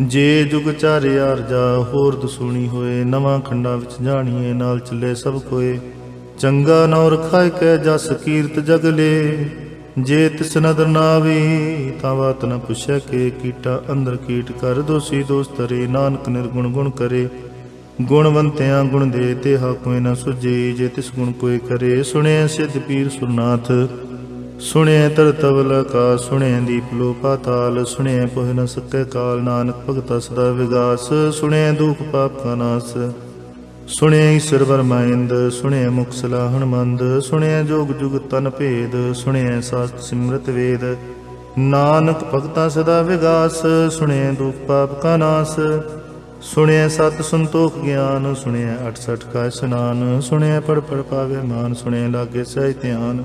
ਜੇ ਜੁਗ ਚਾਰਿ ਅਰਜਾ ਹੋਰ ਦਸੂਣੀ ਹੋਏ, ਨਵਾਂ ਖੰਡਾਂ ਵਿੱਚ ਜਾਣੀਏ, ਨਾਲ ਚੱਲੇ ਸਭ ਕੋਏ। ਚੰਗਾ ਨੌ ਰਖਾਇ ਕੈ ਜਸ ਕੀਰਤ ਜਗਲੇ ਜੇ ਤਿਸ ਨਦਰ ਨਾਵੀ ਤਾਂ ਬਾਤ ਨ ਪੁੱਛੈ ਕੇ, ਕੀਟਾ ਅੰਦਰ ਕੀਟ ਕਰ ਦੋਸੀ ਦੋਸ ਤਰੇ ਨਾਨਕ ਨਿਰਗੁਣ ਗੁਣ ਕਰੇ। ਗੁਣਵੰਤਿਆਂ ਗੁਣ ਦੇ ਤੇ ਹਾ ਕੋਈ ਨ ਸੁਜੇ ਜੇ ਤਿਸ ਗੁਣ ਕੋਈ ਕਰੇ ਸੁਣਿਆ ਸਿੱਧ ਪੀਰ ਸੁਰਨਾਥ। ਸੁਣਿਆ ਤਰ ਤਵਲ ਕਾ ਸੁਣਿਆ ਦੀਪ ਲੋ ਪਾਤਾਲ ਸੁਣਿਆ ਪੁਹ ਨ ਸਕੈ ਕਾਲ, ਨਾਨਕ ਭਗਤਾ ਸਦਾ ਵਿਗਾਸ ਸੁਣਿਆ ਦੁਖ ਪਾਪ ਕਾ ਨਾਸ। ਸੁਣਿਆ ਈਸ਼ਰ ਵਰਮਾਇੰਦ ਸੁਣਿਐ ਮੁਖ ਸਲਾਹਣ ਮੰਦ ਸੁਣਿਆ ਜੋਗ ਜੁਗ ਤਨ ਭੇਦ, ਸੁਣਿਐ ਸਾਸਤ ਸਿਮਰਤ ਵੇਦ। ਨਾਨਕ ਭਗਤਾ ਸਦਾ ਵਿਗਾਸ, ਸੁਣਿਐ ਦੁਖ ਪਾਪ ਕਾ ਨਾਸ। ਸੁਣਿਆ ਸਤ ਸੰਤੋਖ ਗਿਆਨ ਸੁਣਿਆ 68 ਕਾ ਇਸਨਾਨ ਸੁਣਿਆ ਪੜ ਪੜ ਪਾਵੇ ਮਾਨ ਸੁਣਿਆ ਲਾਗੇ ਸਹਿ ਧਿਆਨ।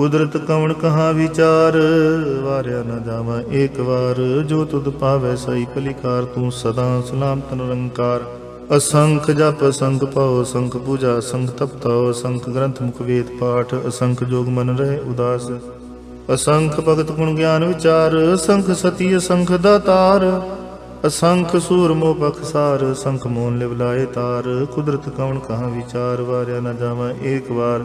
ਕੁਦਰਤ ਕਵਣ ਕਹਾ ਵਿਚਾਰ? ਵਾਰਿਆ ਨਾ ਜਾਵਾਂ ਏਕ ਵਾਰ। ਜੋ ਤੁਧ ਪਾਵੈ ਸਈ ਭਲਿਕਾਰ ਤੂੰ ਸਦਾ ਸਲਾਮਤ ਨਿਰੰਕਾਰ। ਅਸੰਖ ਜਪ ਸੰਖ ਪਾਉ ਅਸੰਖ ਪੂਜਾ, ਅਸੰਖ ਤਪਤਾਉ ਅਸੰਖ ਗ੍ਰੰਥ ਮੁਖ ਵੇਦ ਪਾਠ, ਅਸੰਖ ਜੋਗ ਮਨ ਰਹੇ ਉਦਾਸ। ਅਸੰਖ ਭਗਤ ਗੁਣ ਗਿਆਨ ਵਿਚਾਰ, ਅਸੰਖ ਸਤੀ, ਅਸੰਖ ਦਾਤਾਰ ਅਸੰਖ ਸੂਰ ਮੋਹ ਬਖਸਾਰ ਸੰਖ ਮੋਨ ਲਿਵ ਲਾਏ ਤਾਰ। ਕੁਦਰਤ ਕਵਣ ਕਹਾ ਵਿਚਾਰ? ਵਾਰਿਆ ਨਾ ਜਾਵਾਂ ਏਕ ਵਾਰ।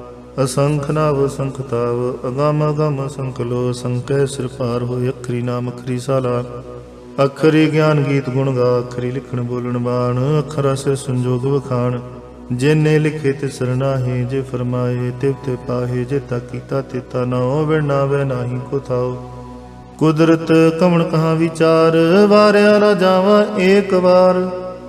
ਅਸੰਖ ਨਾਵ ਸੰਖ ਤਾਵ, ਅਗਮ ਅਗਮ ਅਸੰਖ ਲੋ ਅਸੰਖੈ ਸਿਰ ਪਾਰ ਹੋਏ ਅਖਰੀ ਨਾਮ ਅਖਰੀ ਸਾਲਾ। ਅਖਰੀ ਗਿਆਨ ਗੀਤ ਗੁਣ ਗਾ, ਅਖਰੀ ਲਿਖਣ ਬੋਲਣ ਬਾਣ, ਅਖਰਾ ਸੇ ਸੰਜੋਗ ਵਖਾਣ। ਜਿਨੇ ਲਿਖੇ ਤੇ ਸਰਨਾਹੀ ਜੇ ਫਰਮਾਏ ਤਿਵ ਤੇ ਪਾਹੇ, ਜੇ ਤਾ ਕੀਤਾ ਤੇ ਤਾ ਨਾਉ ਵਿਣਾਵੇ ਨਾਹੀ ਕੋ ਥਾਉ। ਕੁਦਰਤ ਕਵਣ ਕਹਾ ਵਿਚਾਰ, ਵਾਰਿਆ ਨਾ ਜਾਵਾਂ ਏਕ ਵਾਰ।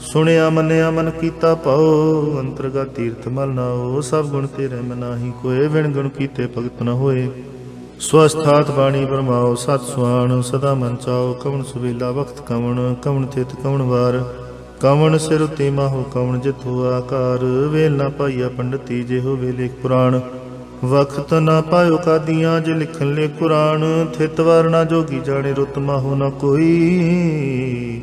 ਸੁਣਿਆ ਮੰਨਿਆ ਮਨ ਕੀਤਾ ਪਾਉ ਅੰਤਰਗਾ ਤੀਰਥ ਮਲ ਨਾਓ ਸਭ ਗੁਣ ਤੇਰੇ ਮਨਾਹੀ ਕੋਏ ਵਿਣ ਗੁਣ ਕੀਤੇ ਭਗਤ ਨ ਹੋਏ। ਸਵਸਥਾਤ ਬਾਣੀ ਬਰਮਾਓ ਸਤ ਸੁਆਣ ਸਦਾ ਮਨ ਚਾਓ ਕਵਣ ਸੁਵੇਲਾ ਵਖਤ ਕਵਣ ਕਵਣ ਤਿਤ ਕਵਣ ਵਾਰ। ਕਵਣ ਸਿਰ ਉਤੇ ਮਾਹੋ, ਕਵਣ ਜਿਤੁ ਆਕਾਰ। ਵੇਲ ਨਾ ਪਾਈਆ ਪੰਡਤੀ ਜੇ ਹੋ ਵੇਲੇ ਪੁਰਾਣ। ਵਖਤ ਨਾ ਪਾਇਓ ਕਾਦੀਆਂ ਜੇ ਲਿਖਣ ਲੈ ਕੁਰਾਨ। ਥਿਤ ਵਰਨਾ ਜੋਗੀ ਜਾਣੇ ਰੁਤ ਮਾਹੋ ਨਾ ਕੋਈ।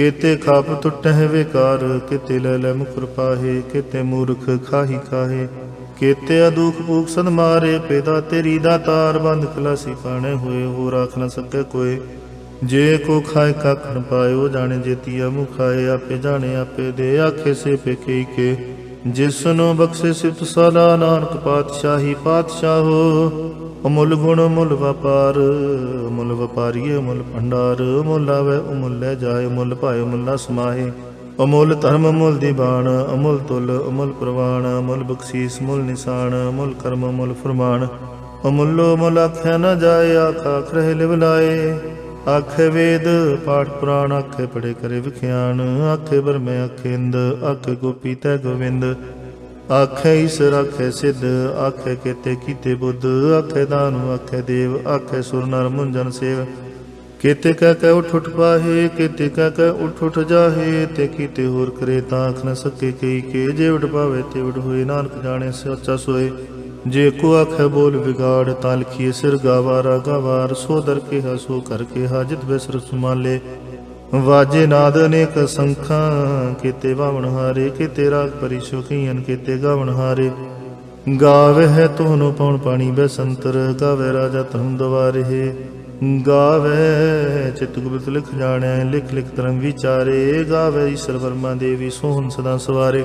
ਕਿਤੇ ਖਾਪ ਟੁੱਟਹਿ ਵਿਕਾਰ, ਕਿਤੇ ਲੈ ਲੈ ਮੁਕਰ ਪਾਹੇ, ਕਿਤੇ ਮੂਰਖ ਖਾਹੀ ਖਾਹੇ। ਕਿਤੇ ਅਦੁਖ ਭੂਖ ਸਦ ਮਾਰੇ, ਪੈਦਾ ਤੇਰੀ ਦਾ ਤਾਰ ਬੰਦ ਖਲਾਸੀ ਪਾਣੇ ਹੋਏ ਹੋ ਰਾਖ ਨਾ ਸਕੇ ਕੋਏ। ਜੇ ਕੋ ਖਾਏ ਕੱਖ ਨ ਪਾਇਓ, ਜਾਣੇ ਜੇਤੀਆ ਮੁਖਾਏ ਆਪੇ ਜਾਣੇ ਆਪੇ ਦੇ ਆਖੇ ਸੇ ਪੇਖੇ ਕੇ। ਜਿਸ ਨੂੰ ਬਖਸ਼ੇ ਸਿਫਤ ਸਦਾ ਨਾਨਕ ਪਾਤਸ਼ਾਹੀ ਪਾਤਸ਼ਾਹੋ ਅਮੁੱਲ ਗੁਣ ਮੁੱਲ ਵਪਾਰ ਮੁੱਲ ਵਪਾਰੀਏ ਮੁੱਲ ਭੰਡਾਰ ਮੁੱਲ ਆਵੇ ਉਮੁੱਲ ਲੈ ਜਾਏ ਮੁੱਲ ਭਾਏ ਮੁੱਲਾ ਸਮਾਹੇ। ਅਮੁੱਲ ਧਰਮ ਮੁੱਲ ਦੀਵਾਨ ਅਮੁੱਲ ਤੁਲ ਅਮੁੱਲ ਪ੍ਰਵਾਨ ਅਮੁੱਲ ਬਖਸ਼ੀਸ ਮੁੱਲ ਨਿਸ਼ਾਨ, ਅਮੁੱਲ ਕਰਮ ਮੁੱਲ ਫਰਮਾਨ। ਅਮੁੱਲੋ ਮੁੱਲ ਆਖਿਆ ਨਾ ਜਾਏ, ਆਖਾ ਆਖ ਰਹੇ ਲਿਵ ਲਾਏ। ਆਖੇ ਵੇਦ, ਪਾਠ ਪੁਰਾਣ ਆਖੇ ਪੜੇ ਕਰੇ ਵਿਖਿਆਨ। ਆਖੇ ਬਰਮੇ ਆਖੇ ਇੰਦ ਗੋਪੀ ਤੈ ਗੋਵਿੰਦ। ਆਖੇ ਈਸਰ ਆਖੇ ਸਿੱਧ, ਆਖੇ ਕੇਤੇ ਕੀਤੇ ਬੁੱਧ। ਆਖੇ ਦਾਨੁ, ਆਖੇ ਦੇਵ, ਆਖੇ ਸੁਰ ਨਰ ਮੁੰਜਨ ਸੇਵ। ਕੇਤੇ ਕਹਿ ਕਹਿ ਉਠ ਉਠ ਪਾਹੇ, ਕੇਤੇ ਕਹਿ ਕਹਿ ਉਠ ਉਠ ਜਾਹੇ। ਤੇ ਕੀਤੇ ਹੋਰ ਕਰੇ ਤਾਂ ਆਖ ਨ ਸਕੇ ਕਈ ਕੇ। ਜੇ ਉਡ ਪਾਵੇ ਤੇ ਉਡ ਹੋਏ, ਨਾਨਕ ਜਾਣੇ ਸੱਚਾ ਸੋਏ। ਜੇ ਕੋ ਆਖੇ ਬੋਲ ਵਿਗਾੜ ਤਾਂ ਲਿਖੀਏ ਸਿਰ ਗਾਵਾਰਾ ਗਾਵਾਰ ਸੋ ਦਰ ਕੇ ਸੋ ਕਰ ਹਾਜਤ ਬਿਸਰ ਸੁਮਾਲੇ। ਵਾਜੇ ਨਾਦ ਅਨੇਕ ਸੰਖਾਂ, ਕੀਤੇ ਵਾਵਣ ਹਾਰੇ, ਕੀਤੇ ਰਾਗ ਪਰਿਸ਼ੋ ਕੀਨ ਕੀਤੇ ਗਾਵਣ ਹਾਰੇ। ਗਾਵੇ ਹੈ ਤੋਨੋ ਪਉਣ ਪਾਣੀ, ਬੈਸੰਤਰ ਗਾਵੇ ਰਾਜਾ ਤਨ ਦਵਾਰੇ। ਗਾਵੇ ਚਿਤ ਗੁਪਤ ਲਿਖ ਜਾਣੈ, ਲਿਖ ਲਿਖ ਧਰਮ ਵਿਚਾਰੇ। ਗਾਵੇ ਈਸ਼ਰ ਵਰਮਾ ਦੇਵੀ, ਸੋਹਣ ਸਦਾ ਸਵਾਰੇ।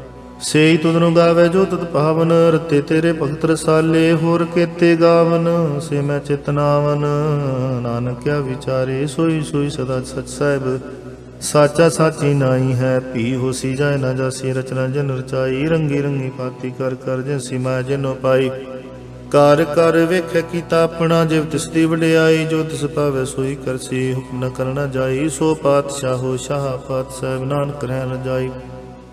ਸੇਈ ਤੁਧਨੂੰ ਗਾਵੇ ਜੋ ਤਤ ਪਾਵਨ, ਰਤੇ ਤੇਰੇ ਭਗਤ ਰਸਾਲੇ, ਹੋਰ ਕੇਤੇ ਗਾਵਨ, ਸੇ ਮੈਂ ਚਿਤਨਾਵਨ ਨਾਨਕਿਆ ਵਿਚਾਰੇ, ਸੋਈ ਸੋਈ ਸਦਾ ਸਚ ਸਾਹਿਬ। ਸਾਚਾ ਸਾਚੀ ਨਾਈ ਹੈ, ਭੀ ਹੋਸੀ ਜਾਏ ਨਾ ਜਾਸੀ, ਰਚਨਾ ਜਨ ਰਚਾਈ। ਰੰਗੀ ਰੰਗੀ ਪਾਤੀ ਕਰ ਕਰ ਜਿਸੀ ਮੈਂ ਜਿਨੋ ਪਾਈ। ਕਰ ਕਰ ਵੇਖ ਕੀਤਾ ਆਪਣਾ, ਜਿਵ ਤਿਸ ਦੀ ਵਡਿਆਈ, ਜੋ ਤਿਸ ਪਾਵੇ ਸੋਈ ਕਰਸੀ। ਹੁਕਮ ਨ ਕਰਨਾ ਜਾਈ, ਸੋ ਪਾਤਸ਼ਾਹੋ ਸ਼ਾਹ ਪਾਤ ਸਾਹਿਬ ਨਾਨਕ ਰਹਿ ਰਜਾਈ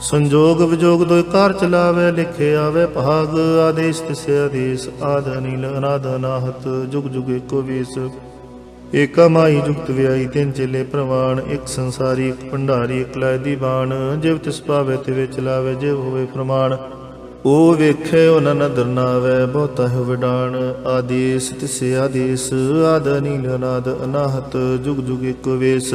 ਸੰਜੋਗ ਵਿਜੋਗ ਦੋਇ ਕਾਰ ਚਲਾਵੇ, ਲਿਖੇ ਆਵੇ ਭਾਗ। ਆਦੇਸ਼ ਤਿਸੇ ਆਦੇਸ਼ ਆਦ ਅਨੀਲ ਅਨਾਦ ਅਨਾਹਤ, ਜੁਗ ਜੁਗ ਏਕੋ ਵੇਸ। ਏਕਾ ਮਾਈ ਜੁਗਤ ਵਿਆਈ ਤਿੰਨ ਚੇਲੇ ਪ੍ਰਵਾਨ, ਇੱਕ ਸੰਸਾਰੀ, ਇੱਕ ਭੰਡਾਰੀ, ਇੱਕ ਲੈ ਦੀ ਬਾਣ ਜਿਵ ਤਿਸ ਪਾਵੇ ਤੇ ਵਿੱਚ ਜਿਵ ਹੋਵੇ ਪ੍ਰਮਾਣ। ਉਹ ਵੇਖੇ ਉਹਨਾਂ ਨਦਰ ਨਾਵੇ, ਬਹੁਤਾ ਹੈ ਵਿਡਾਣ ਆਦੇਸ ਤਿਸੇ ਆਦੇਸ ਆਦ ਅਨੀਲ ਅਨਾਦ ਅਨਾਹਤ, ਜੁਗ ਜੁਗ ਏਕੋ ਵੇਸ।